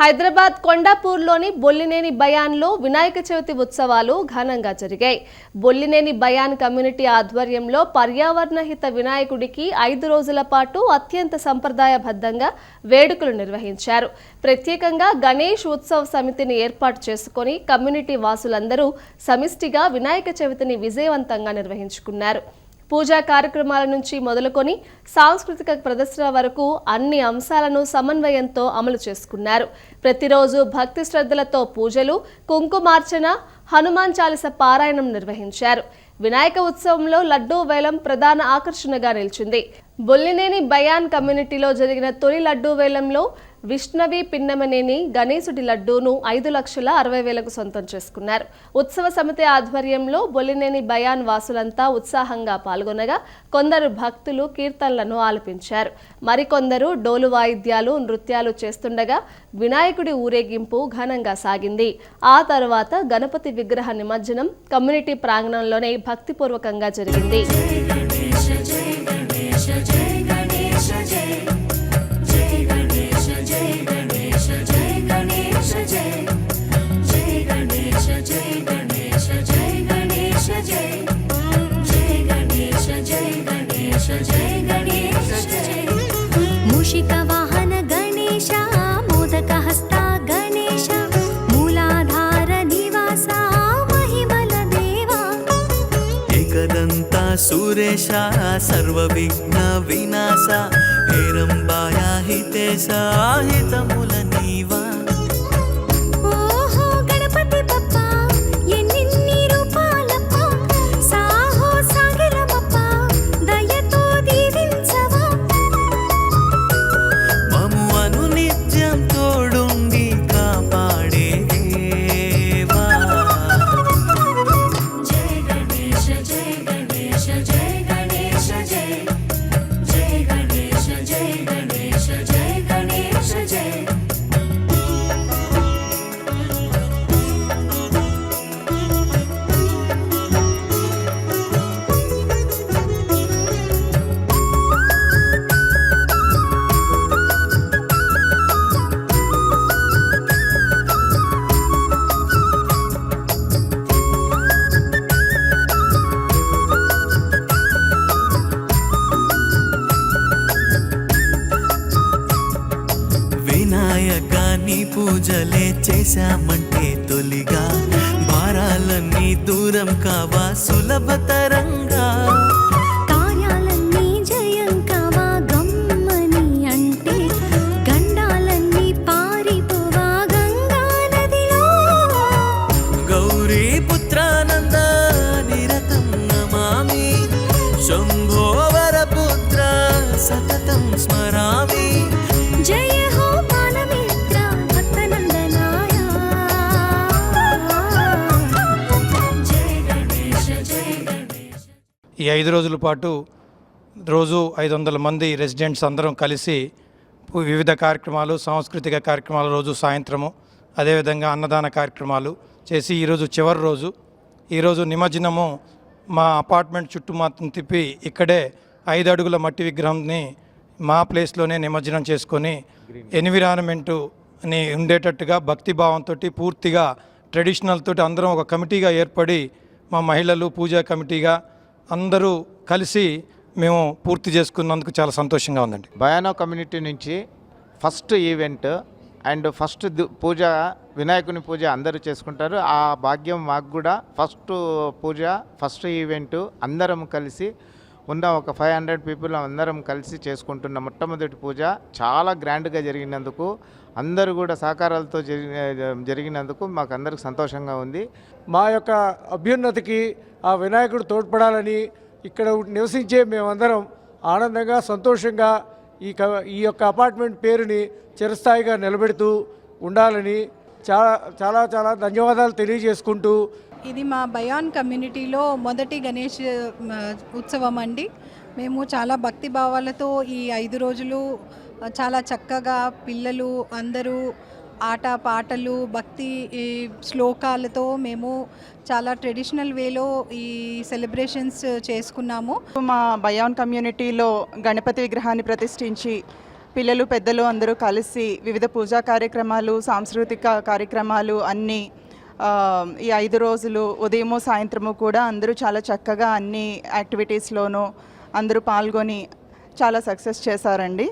హైదరాబాద్ కొండాపూర్లోని బొల్లినేని బయాన్లో వినాయక చవితి ఉత్సవాలు ఘనంగా జరిగాయి. బొల్లినేని బయాన్ కమ్యూనిటీ ఆధ్వర్యంలో పర్యావరణ హిత వినాయకుడికి ఐదు రోజుల పాటు అత్యంత సంప్రదాయబద్ధంగా వేడుకలు నిర్వహించారు. ప్రత్యేకంగా గణేష్ ఉత్సవ సమితిని ఏర్పాటు చేసుకొని కమ్యూనిటీ వాసులందరూ సమిష్టిగా వినాయక చవితిని విజయవంతంగా నిర్వహించుకున్నారు. పూజా కార్యక్రమాల నుంచి మొదలుకొని సాంస్కృతిక ప్రదర్శన వరకు అన్ని అంశాలను సమన్వయంతో అమలు చేసుకున్నారు. ప్రతిరోజు భక్తి శ్రద్ధలతో పూజలు కుంకుమార్చన హనుమాన్ చాలీస పారాయణం నిర్వహించారు. వినాయక ఉత్సవంలో లడ్డూ వేలం ప్రధాన ఆకర్షణగా నిలిచింది. బొల్లినేని బయాన్ కమ్యూనిటీలో జరిగిన తొలి లడ్డూ వేలంలో విష్ణవి పిన్నమనేని గణేశుడి లడ్డూను ఐదు లక్షల అరవై వేలకు సొంతం చేసుకున్నారు. ఉత్సవ సమితి ఆధ్వర్యంలో బొలినేని బయాన్ వాసులంతా ఉత్సాహంగా పాల్గొనగా కొందరు భక్తులు కీర్తనలను ఆలపించారు. మరికొందరు డోలు వాయిద్యాలు నృత్యాలు చేస్తుండగా వినాయకుడి ఊరేగింపు ఘనంగా సాగింది. ఆ తర్వాత గణపతి విగ్రహ నిమజ్జనం కమ్యూనిటీ ప్రాంగణంలోనే భక్తిపూర్వకంగా జరిగింది. సురేశ సర్వ విఘ్న వినాశ హేరంబాయ హితే సాహితముల వినాయక నీ పూజలే చేశామంటే తొలిగా. భారాలన్నీ దూరం కావా సులభతరంగా కార్యాలన్నీ జయం కావా గమ్మని ఈ ఐదు రోజుల పాటు రోజు ఐదు వందల మంది రెసిడెంట్స్ అందరం కలిసి వివిధ కార్యక్రమాలు సాంస్కృతిక కార్యక్రమాలు రోజు సాయంత్రము అదేవిధంగా అన్నదాన కార్యక్రమాలు చేసి ఈరోజు చివరి రోజు. ఈరోజు నిమజ్జనము మా అపార్ట్మెంట్ చుట్టూ మాత్రం తిప్పి ఇక్కడే ఐదు అడుగుల మట్టి విగ్రహంని మా ప్లేస్లోనే నిమజ్జనం చేసుకొని ఎన్విరాన్మెంటుని ఉండేటట్టుగా భక్తిభావంతో పూర్తిగా ట్రెడిషనల్ తోటి అందరం ఒక కమిటీగా ఏర్పడి మా మహిళలు పూజా కమిటీగా అందరూ కలిసి మేము పూర్తి చేసుకున్నందుకు చాలా సంతోషంగా ఉందండి. బయానో కమ్యూనిటీ నుంచి ఫస్ట్ ఈవెంట్ అండ్ ఫస్ట్ పూజ వినాయకుని పూజ అందరూ చేసుకుంటారు. ఆ భాగ్యం మాకు కూడా ఫస్ట్ పూజ ఫస్ట్ ఈవెంట్ అందరం కలిసి ఉన్న ఒక ఫైవ్ హండ్రెడ్ పీపుల్ అందరం కలిసి చేసుకుంటున్న మొట్టమొదటి పూజ చాలా గ్రాండ్గా జరిగినందుకు అందరూ కూడా సహకారాలతో జరిగిన జరిగినందుకు మాకు అందరికి సంతోషంగా ఉంది. మా యొక్క అభ్యున్నతికి ఆ వినాయకుడు తోడ్పడాలని ఇక్కడ నివసించే మేమందరం ఆనందంగా సంతోషంగా ఈ క ఈ యొక్క అపార్ట్మెంట్ పేరుని చిరస్థాయిగా నిలబెడుతూ ఉండాలని చాలా చాలా చాలా ధన్యవాదాలు తెలియజేసుకుంటూ ఇది మా బయాన్ కమ్యూనిటీలో మొదటి గణేష్ ఉత్సవం అండి. మేము చాలా భక్తి భావాలతో ఈ ఐదు రోజులు చాలా చక్కగా పిల్లలు అందరూ ఆట పాటలు భక్తి ఈ శ్లోకాలతో మేము చాలా ట్రెడిషనల్ వేలో ఈ సెలబ్రేషన్స్ చేసుకున్నాము. మా బయాన్ కమ్యూనిటీలో గణపతి విగ్రహాన్ని ప్రతిష్ఠించి పిల్లలు పెద్దలు అందరూ కలిసి వివిధ పూజా కార్యక్రమాలు సాంస్కృతిక కార్యక్రమాలు అన్నీ ఈ ఐదు రోజులు ఉదయము సాయంత్రము కూడా అందరూ చాలా చక్కగా అన్ని యాక్టివిటీస్లోనూ అందరూ పాల్గొని చాలా సక్సెస్ చేశారండి.